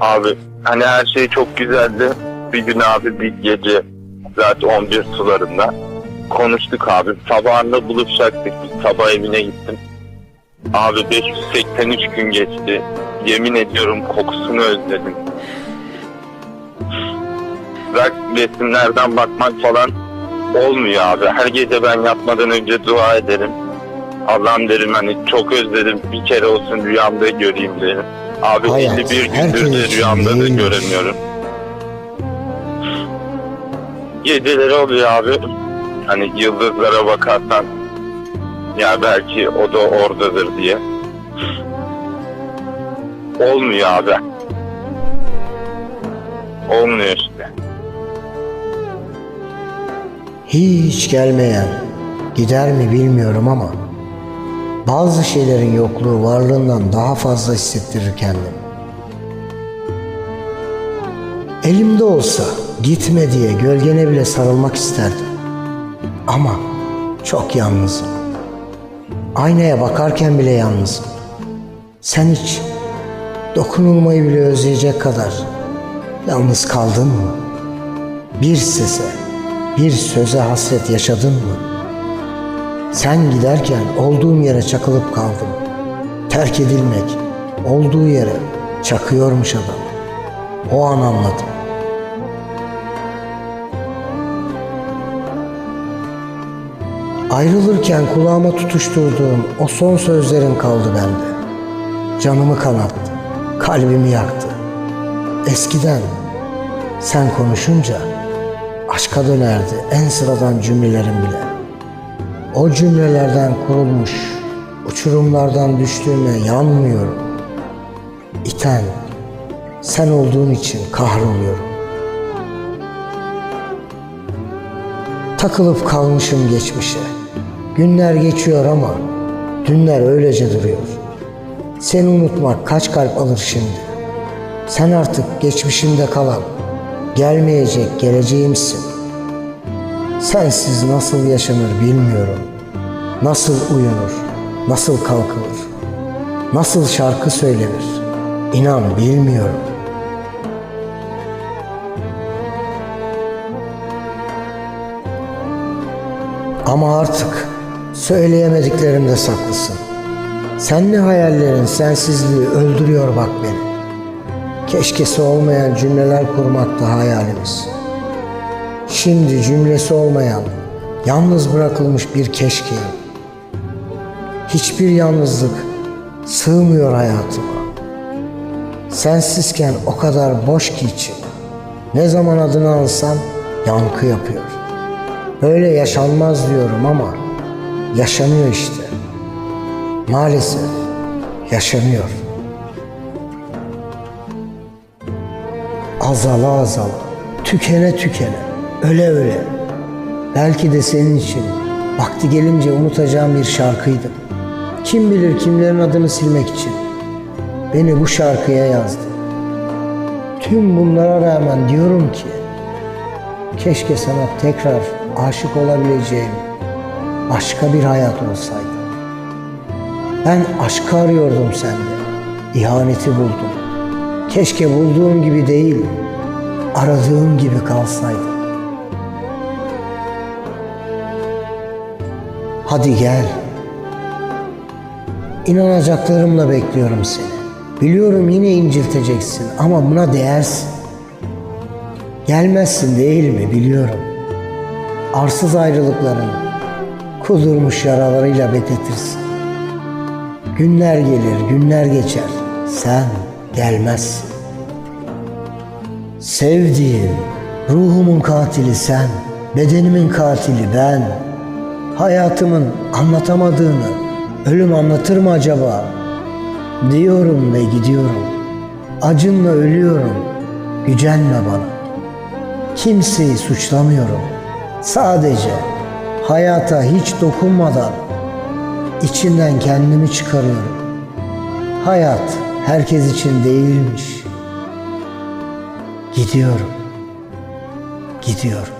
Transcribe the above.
Abi hani her şey çok güzeldi. Bir gün abi bir gece saat 11 sularında konuştuk abi. Sabahında buluşacaktık. Sabah evine gittim. Abi 583 gün geçti. Yemin ediyorum kokusunu özledim. Bırak resimlerden bakmak falan olmuyor abi. Her gece ben yatmadan önce dua ederim. Allah'ım derim hani çok özledim bir kere olsun rüyamda göreyim derim. Abi Hayat, 51 gündür de için rüyamda da göremiyorum. Geceleri oluyor abi. Hani yıldızlara bakarsan ya belki o da oradadır diye. Olmuyor abi. Olmuyor işte. Hiç gelmeyen, gider mi bilmiyorum ama bazı şeylerin yokluğu varlığından daha fazla hissettirir kendimi. Elimde olsa gitme diye gölgene bile sarılmak isterdim. Ama çok yalnızım. Aynaya bakarken bile yalnızım. Sen hiç dokunulmayı bile özleyecek kadar yalnız kaldın mı? Bir sese, bir söze hasret yaşadın mı? Sen giderken olduğum yere çakılıp kaldım. Terk edilmek olduğu yere çakıyormuş adam. O an anladım. Ayrılırken kulağıma tutuşturduğum o son sözlerin kaldı bende. Canımı kanattı, kalbimi yaktı. Eskiden sen konuşunca aşka dönerdi en sıradan cümlelerim bile. O cümlelerden kurulmuş, uçurumlardan düştüğüme yanmıyorum. İten, sen olduğun için kahroluyorum. Takılıp kalmışım geçmişe. Günler geçiyor ama dünler öylece duruyor. Seni unutmak kaç kalp alır şimdi? Sen artık geçmişimde kalan, gelmeyecek geleceğimsin. Sensiz nasıl yaşanır bilmiyorum. Nasıl uyunur, nasıl kalkılır, nasıl şarkı söylenir. İnan bilmiyorum. Ama artık söyleyemediklerimde saklısın. Senli hayallerin sensizliği öldürüyor bak beni. Keşkesi olmayan cümleler kurmakta hayalimiz. Şimdi cümlesi olmayan, yalnız bırakılmış bir keşkeyim. Hiçbir yalnızlık sığmıyor hayatıma. Sensizken o kadar boş ki içim. Ne zaman adını alsam yankı yapıyor. Böyle yaşanmaz diyorum ama yaşanıyor işte. Maalesef yaşanıyor. Azala azala, tükene tükene, öle öle. Belki de senin için vakti gelince unutacağım bir şarkıydı. Kim bilir kimlerin adını silmek için beni bu şarkıya yazdı. Tüm bunlara rağmen diyorum ki keşke sana tekrar aşık olabileceğim başka bir hayat olsaydı. Ben aşkı arıyordum sende. İhaneti buldum. Keşke bulduğum gibi değil, aradığım gibi kalsaydı. Hadi gel. İnanacaklarımla bekliyorum seni. Biliyorum yine incilteceksin ama buna değersin. Gelmezsin değil mi biliyorum. Arsız ayrılıkların kudurmuş yaralarıyla betetirsin. Günler gelir, günler geçer. Sen gelmezsin. Sevdiğim, ruhumun katili sen, bedenimin katili ben. Hayatımın anlatamadığını ölüm anlatır mı acaba? Diyorum ve gidiyorum. Acınla ölüyorum. Gücenme bana. Kimseyi suçlamıyorum. Sadece hayata hiç dokunmadan içinden kendimi çıkarıyorum. Hayat herkes için değilmiş. Gidiyorum. Gidiyorum.